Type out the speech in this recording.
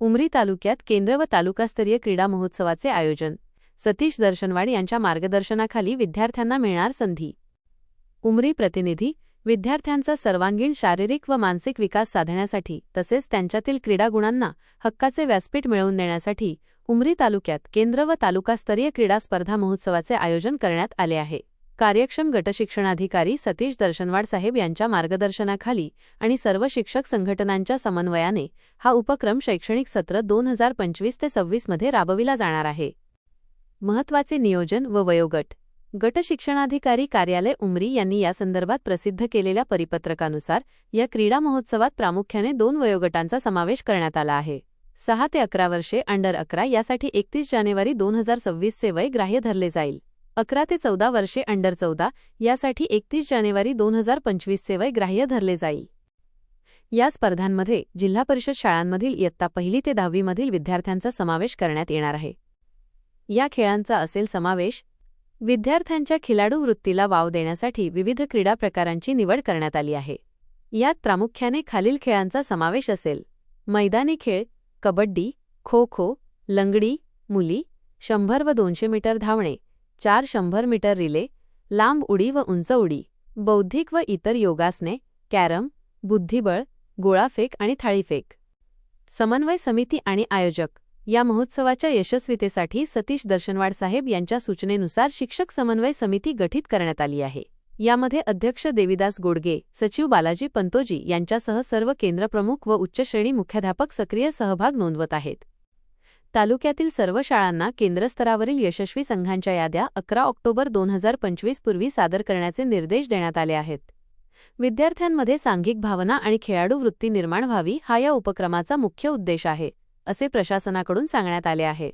उमरी तालुक्यात केंद्र व तालुकास्तरीय क्रीडा महोत्सवाचे आयोजन. सतीश दर्शनवाड यांच्या मार्गदर्शनाखाली विद्यार्थ्यांना मिळणार संधी. उमरी प्रतिनिधी विद्यार्थ्यांचा सर्वांगीण शारीरिक व मानसिक विकास साधण्यासाठी तसेच त्यांच्यातील क्रीडागुणांना हक्काचे व्यासपीठ मिळवून देण्यासाठी उमरी तालुक्यात केंद्र व तालुकास्तरीय क्रीडा स्पर्धा महोत्सवाचे आयोजन करण्यात आले आहे. कार्यक्षम गटशिक्षणाधिकारी सतीश दर्शनवाड साहेब यांच्या मार्गदर्शनाखाली आणि सर्व शिक्षक संघटनांच्या समन्वयाने हा उपक्रम शैक्षणिक सत्र दोन हजार पंचवीस ते सव्वीसमध्ये राबविला जाणार आहे. महत्त्वाचे नियोजन व वयोगट. गट शिक्षणाधिकारी कार्यालय उमरी यांनी यासंदर्भात प्रसिद्ध केलेल्या परिपत्रकानुसार या क्रीडा महोत्सवात प्रामुख्याने दोन वयोगटांचा समावेश करण्यात आला आहे. सहा ते अकरा वर्षे अंडर अकरा यासाठी एकतीस जानेवारी दोन हजार सव्वीसचे वय ग्राह्य धरले जाईल. अकरा ते चौदा वर्षे अंडर चौदा यासाठी एकतीस जानेवारी दोन हजार पंचवीसचे वय ग्राह्य धरले जाईल या स्पर्धांमध्ये जिल्हा परिषद शाळांमधील इयत्ता पहिली ते दहावीमधील विद्यार्थ्यांचा समावेश करण्यात येणार आहे. या खेळांचा असेल समावेश विद्यार्थ्यांच्या खिलाडू वृत्तीला वाव देण्यासाठी विविध क्रीडा प्रकारांची निवड करण्यात आली आहे. यात प्रामुख्याने खालील खेळांचा समावेश असेल. मैदानी खेळ कबड्डी खो खो लंगडी मुली शंभर व दोनशे मीटर धावणे चार शंभर मीटर रिले लांब उडी व उंच उडी बौद्धिक व इतर योगासने कॅरम बुद्धिबळ गोळाफेक आणि थाळीफेक. समन्वय समिती आणि आयोजक या महोत्सवाच्या यशस्वीतेसाठी सतीश दर्शनवाड साहेब यांच्या सूचनेनुसार शिक्षक समन्वय समिती गठीत करण्यात आली आहे. यामध्ये अध्यक्ष देविदास गोडगे सचिव बालाजी पंतोजी यांच्यासह सर्व केंद्रप्रमुख व उच्च श्रेणी मुख्याध्यापक सक्रिय सहभाग नोंदवत आहेत. तालुक्यातील सर्व शाळांना केंद्रस्तरावरील यशस्वी संघांच्या याद्या अकरा ऑक्टोबर दोन हजार पंचवीस पूर्वी सादर करण्याचे निर्देश देण्यात आले आहेत. विद्यार्थ्यांमध्ये सांघिक भावना आणि खेळाडू वृत्ती निर्माण व्हावी हा या उपक्रमाचा मुख्य उद्देश आहे असे प्रशासनाकडून सांगण्यात आले आहे.